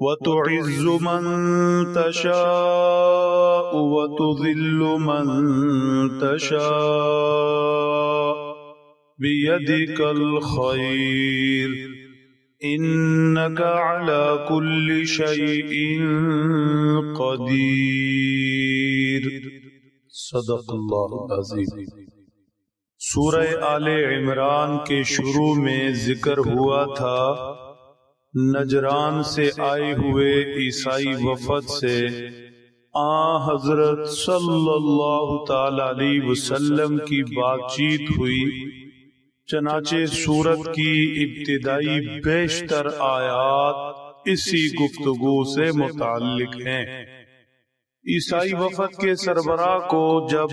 وتعز من تشاء وتذل من تشاء بيدك الخير. إنك على كل شيء قدير. صدق الله العظيم. سورہ آل عمران کے شروع میں ذکر ہوا تھا نجران سے آئے ہوئے عیسائی وفد سے، آ حضرت صلی اللہ تعالی علیہ وسلم کی بات چیت ہوئی۔ چنانچہ سورت کی ابتدائی بیشتر آیات اسی گفتگو سے متعلق ہیں۔ عیسائی وفد کے سربراہ کو جب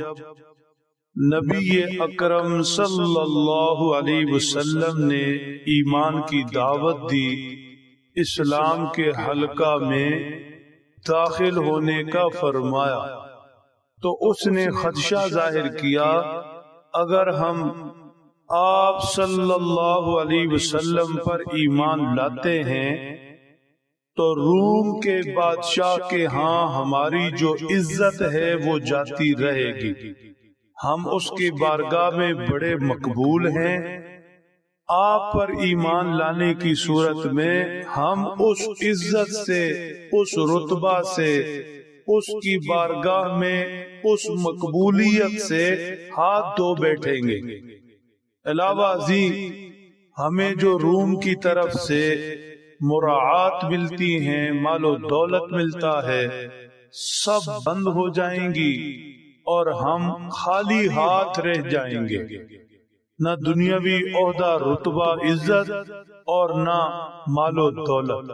نبی اکرم صلی اللہ علیہ وسلم نے ایمان کی دعوت دی اسلام کے حلقہ میں داخل ہونے کا فرمایا۔ تو اس نے خدشہ ظاہر کیا، اگر ہم آپ صلی اللہ علیہ وسلم پر ایمان لاتے ہیں، تو روم کے بادشاہ کے ہاں ہماری جو عزت ہے وہ جاتی رہے گی۔ ہم اس کی بارگاہ میں بڑے مقبول ہیں۔ آپ پر ایمان لانے کی صورت میں ہم اس عزت سے، اس رتبہ سے، اس کی بارگاہ میں، اس مقبولیت سے ہاتھ دھو بیٹھیں گے۔ علاوہ ازی ہمیں جو روم کی طرف سے مراعات ملتی ہیں، مال و دولت ملتا ہے، سب بند ہو جائیں گی اور ہم خالی ہاتھ رہ جائیں گے۔ نہ دنیاوی عہدہ رتبہ عزت اور نہ مال و دولت۔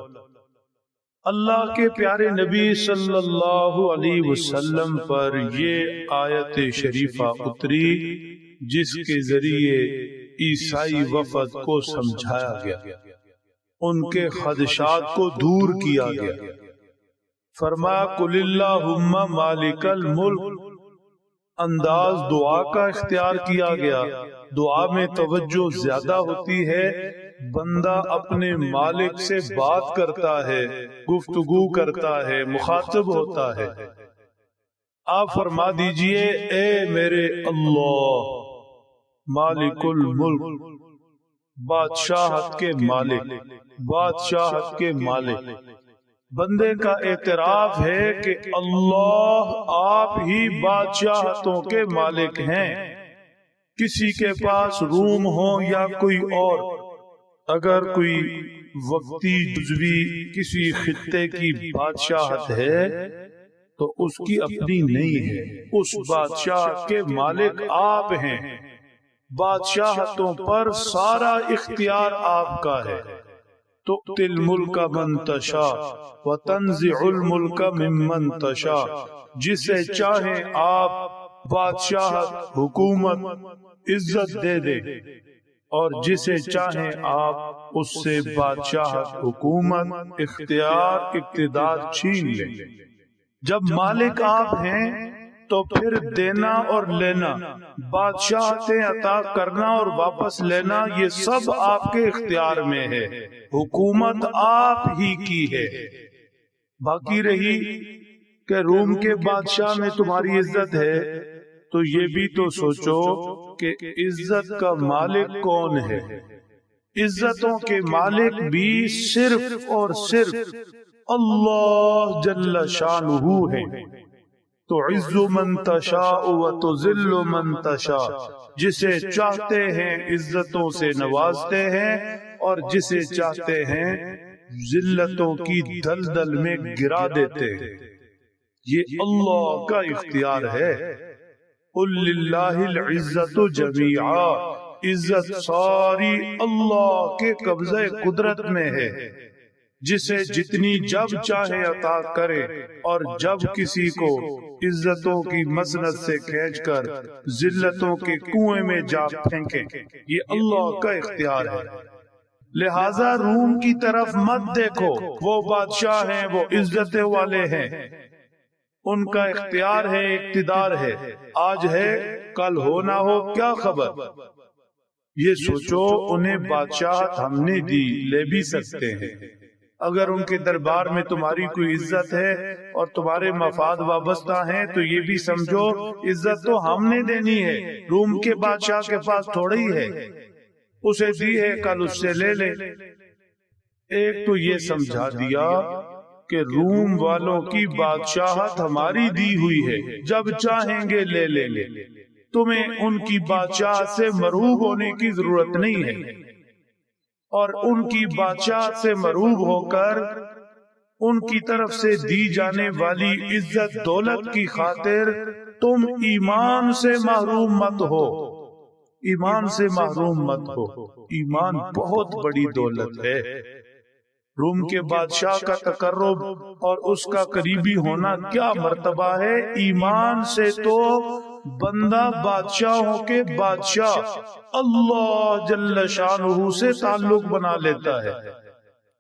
اللہ کے پیارے نبی صلی اللہ علیہ وسلم پر یہ آیت شریفہ اتری جس کے ذریعے عیسائی وفد کو سمجھایا گیا۔ ان کے خدشات کو دور کیا گیا۔ فرمایا کل اللہ مالک الملک۔ انداز دعا کا اختیار کیا گیا۔ دعا میں توجہ زیادہ ہوتی ہے بندہ اپنے مالک سے بات کرتا ہے گفتگو کرتا ہے مخاطب ہوتا ہے۔ آپ فرما دیجیے اے میرے اللہ مالک الملک بادشاہت کے مالک۔ بادشاہت کے مالک۔ بندے کا اعتراف ہے کہ اللہ آپ ہی بادشاہتوں کے مالک ہیں۔ کسی کے پاس روم ہو یا کوئی اور۔ اگر کوئی وقتی جزوی کسی خطے کی بادشاہت ہے تو اس کی اپنی نہیں ہے۔ اس بادشاہ کے مالک آپ ہیں۔ بادشاہتوں پر سارا اختیار آپ کا ہے۔ تو تل ملک منتشا و تنزع الملک ممن تشا جسے چاہیں آپ بادشاہ حکومت عزت دے دے. اور جسے چاہیں آپ اس سے بادشاہ حکومت اختیار اقتدار چھین لیں جب مالک آپ ہیں تو پھر دینا اور لینا۔ بادشاہتیں عطا کرنا اور واپس لینا، یہ سب آپ کے اختیار میں ہے۔ حکومت آپ ہی کی ہے۔ باقی رہی کہ روم کے بادشاہ میں تمہاری عزت ہے۔ تو یہ بھی تو سوچو کہ عزت کا مالک کون ہے۔ عزتوں کے مالک بھی صرف اور صرف اللہ جل شانہ ہے تو من تشاء و من تشاء، جسے چاہتے ہیں عزتوں سے نوازتے ہیں اور جسے چاہتے ہیں ذلتوں کی دلدل میں گرا دیتے ہیں۔ یہ اللہ کا اختیار ہے۔ قل للہ العزت جميعا عزت ساری اللہ کے قبضہ قدرت میں ہے۔ جسے جتنی جب چاہے عطا کرے اور جب کسی کو عزتوں کی مسنت سے کھینچ کر ذلتوں کے کنویں میں جا پھینکے۔ یہ اللہ کا اختیار ہے۔ لہذا روم کی طرف مت دیکھو وہ بادشاہ ہیں وہ عزت والے ہیں۔ ان کا اختیار ہے اقتدار ہے۔ آج ہے کل ہو نہ ہو کیا خبر؟ یہ سوچو انہیں بادشاہ ہم نے دی لے بھی سکتے ہیں۔ اگر ان کے دربار میں تمہاری کوئی عزت ہے اور تمہارے مفاد وابستہ ہیں، تو یہ بھی سمجھو، عزت تو ہم نے دینی ہے۔ روم کے بادشاہ کے پاس تھوڑی ہے۔ اسے دی ہے، کل اس سے لے لے۔ ایک تو یہ سمجھا دیا کہ روم والوں کی بادشاہت ہماری دی ہوئی ہے۔ جب چاہیں گے لے لے لے تمہیں ان کی بادشاہ سے مروب ہونے کی ضرورت نہیں ہے۔ اور ان کی بادشاہ سے مروب ہو کر ان کی طرف سے دی جانے والی عزت دولت کی خاطر تم ایمان سے محروم مت ہو۔ ایمان سے محروم مت ہو۔ ایمان بہت بڑی دولت ہے۔ روم کے بادشاہ کا تقرب اور اس کا قریبی ہونا کیا مرتبہ ہے؟ ایمان سے تو بندہ بادشاہوں کے بادشاہ اللہ جل شانہ سے تعلق بنا لیتا ہے۔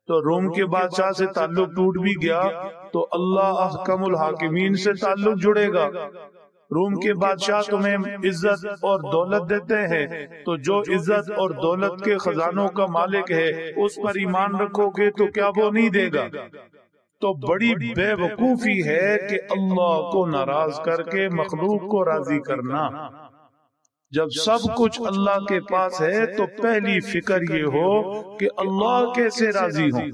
تو روم کے بادشاہ سے تعلق ٹوٹ بھی گیا تو اللہ احکم الحاکمین سے تعلق جڑے گا۔ روم کے بادشاہ تمہیں عزت اور دولت دیتے ہیں۔ تو جو عزت اور دولت کے خزانوں کا مالک ہے، اس پر ایمان رکھو گے تو کیا وہ نہیں دے گا۔ تو بڑی بے وقوفی ہے کہ اللہ کو ناراض کر کے مخلوق کو راضی کرنا۔ جب سب کچھ اللہ کے پاس ہے تو پہلی فکر یہ ہو کہ اللہ کیسے راضی ہوں۔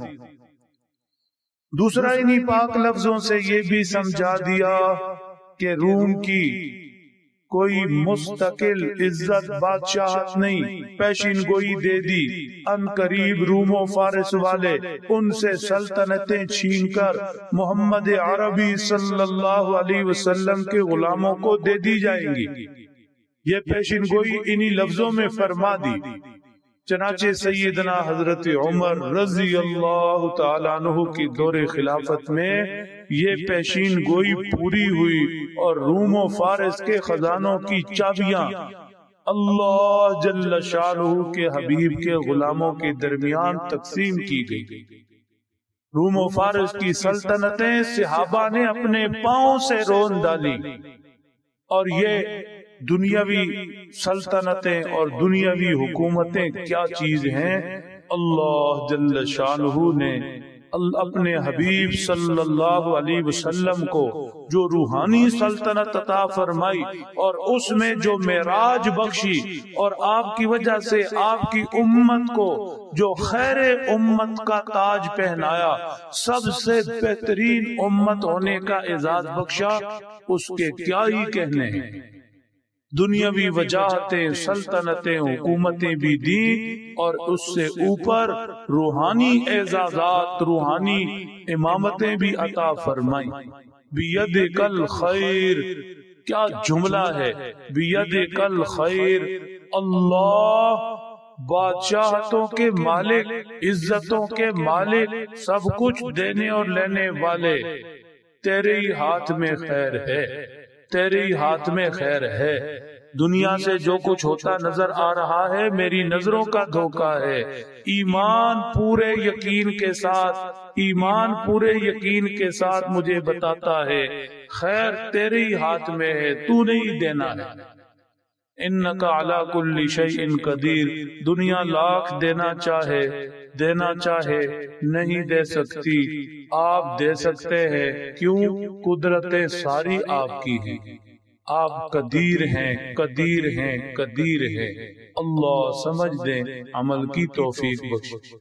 دوسرا انہی پاک لفظوں سے یہ بھی سمجھا دیا کہ روم کی کوئی مستقل عزت بادشاہت نہیں پیشن گوئی دے دی۔ ان قریب روم و فارس والے ان سے سلطنتیں چھین کر محمد عربی صلی اللہ علیہ وسلم کے غلاموں کو دے دی جائیں گی۔ یہ پیشن گوئی انہی لفظوں میں فرما دی۔ چنانچہ سیدنا حضرت عمر رضی اللہ تعالیٰ عنہ کی دور خلافت میں یہ پیشین گوئی پوری ہوئی اور روم و فارس کے خزانوں کی چابیاں۔ اللہ جل شاہ کے حبیب کے غلاموں کے درمیان تقسیم کی گئی۔ روم و فارس کی سلطنتیں صحابہ نے اپنے پاؤں سے رون ڈالی۔ اور یہ دنیاوی سلطنتیں اور دنیاوی حکومتیں کیا چیز ہیں؟ اللہ جل شانہ نے اپنے حبیب صلی اللہ علیہ وسلم کو جو روحانی سلطنت عطا فرمائی اور اس میں جو معراج بخشی اور آپ کی وجہ سے آپ کی امت کو جو خیر امت کا تاج پہنایا، سب سے بہترین امت ہونے کا اعزاز بخشا، اس کے کیا ہی کہنے ہیں؟ دنیاوی وجاہتیں سلطنتیں حکومتیں بھی دی اور اس سے اوپر روحانی اعزازات روحانی امامتیں بھی عطا فرمائی بید کل خیر۔ کیا جملہ ہے؟ بید کل خیر۔ اللہ بادشاہتوں کے مالک عزتوں کے مالک سب کچھ دینے اور لینے والے۔ تیرے ہی ہاتھ میں خیر ہے۔ تیرے ہاتھ میں خیر ہے۔ دنیا سے جو کچھ ہوتا نظر آ رہا ہے میری نظروں کا دھوکا ہے۔ ایمان پورے یقین کے ساتھ ایمان پورے یقین کے ساتھ مجھے بتاتا ہے خیر تیرے ہی ہاتھ میں ہے تو نہیں دینا۔ ہے انکا علا کل شیء قدیر، دنیا لاکھ دینا چاہے دینا چاہے، نہیں دے سکتی۔ آپ دے سکتے ہیں، کیوں؟ قدرتیں ساری آپ کی ہیں آپ قدیر ہیں قدیر ہیں قدیر ہیں۔ اللہ سمجھ دیں، عمل کی توفیق بخش۔